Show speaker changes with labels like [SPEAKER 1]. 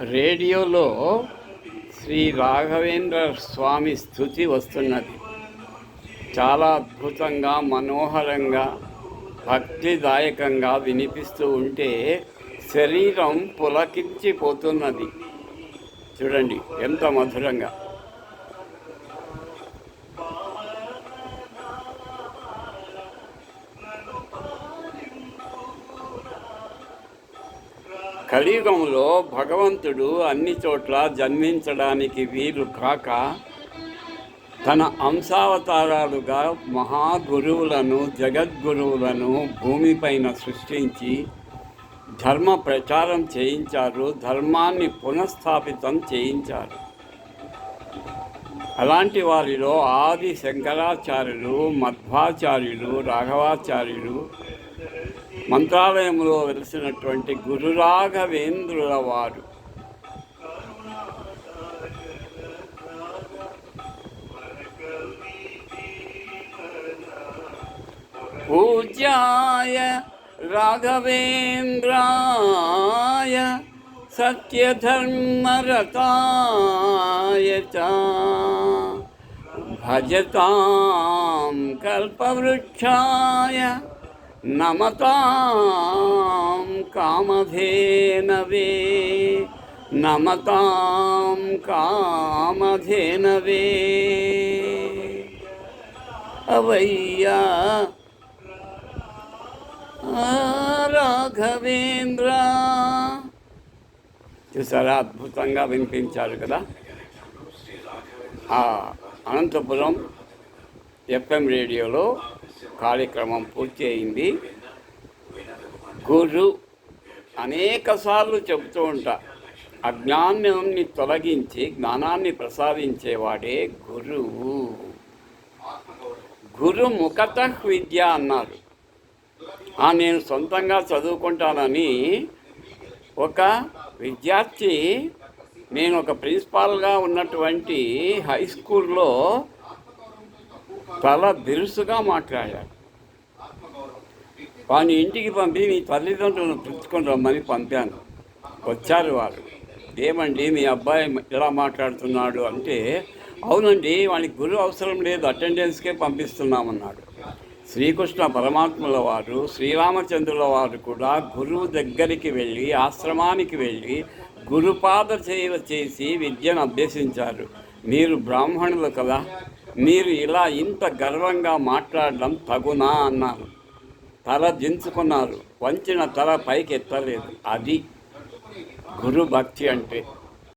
[SPEAKER 1] రేడియోలో శ్రీ రాఘవేంద్ర స్వామి స్థుతి వస్తున్నది. చాలా అద్భుతంగా మనోహరంగా భక్తిదాయకంగా వినిపిస్తూ ఉంటే శరీరం పులకించిపోతున్నది. చూడండి ఎంత మధురంగా. కలియుగంలో భగవంతుడు అన్ని చోట్ల జన్మించడానికి వీలు కాక తన అంశావతారాలుగా మహాగురువులను జగద్గురువులను భూమిపైన సృష్టించి ధర్మ ప్రచారం చేయించారు ధర్మాన్ని పునఃస్థాపితం చేయించారు. అలాంటి వారిలో ఆది శంకరాచార్యులు మధ్వాచార్యులు రాఘవాచార్యులు మంత్రాలయంలో వెలిసినటువంటి గురు రాఘవేంద్రుల వారు. పూజ్యాయ రాఘవేంద్రాయ సత్యధర్మరతాయ చ. భజతాం కల్పవృక్షాయ నమతాం కామధేనవే. నమతాం కామధేనవే. అవయ్యా. రాఘవేంద్ర. చూసారా అద్భుతంగా వినిపించారు కదా? ఆ అనంతపురం ఎఫ్ఎం రేడియోలో కార్యక్రమం పూర్తి అయింది. గురు అనేకసార్లు చెబుతూ ఉంటా అజ్ఞానాన్ని తొలగించి జ్ఞానాన్ని ప్రసాదించేవాడే గురువు గురు ముఖత విద్య అన్నారు. ఆ నేను సొంతంగా చదువుకుంటానని ఒక విద్యార్థి నేను ఒక ప్రిన్సిపాల్గా ఉన్నటువంటి హై స్కూల్లో చాలా బిరుసుగా మాట్లాడారు వాని ఇంటికి పంపి మీ తల్లిదండ్రులను పిలుచుకొని రమ్మని పంపాను. వచ్చారు వారు ఏమండి మీ అబ్బాయి ఎలా మాట్లాడుతున్నాడు అంటే అవునండి వానికి గురువు అవసరం లేదు అటెండెన్స్కే పంపిస్తున్నామన్నాడు. శ్రీకృష్ణ పరమాత్ముల వారు శ్రీరామచంద్రుల వారు కూడా గురువు దగ్గరికి వెళ్ళి ఆశ్రమానికి వెళ్ళి గురుపాద సేవ చేసి విద్యను అభ్యసించారు. మీరు బ్రాహ్మణులు కదా మీరు ఇలా ఇంత గర్వంగా మాట్లాడడం తగునా అన్నారు. తల దించుకున్నారు వంచిన తల పైకి ఎత్తలేదు అది గురు భక్తి అంటే.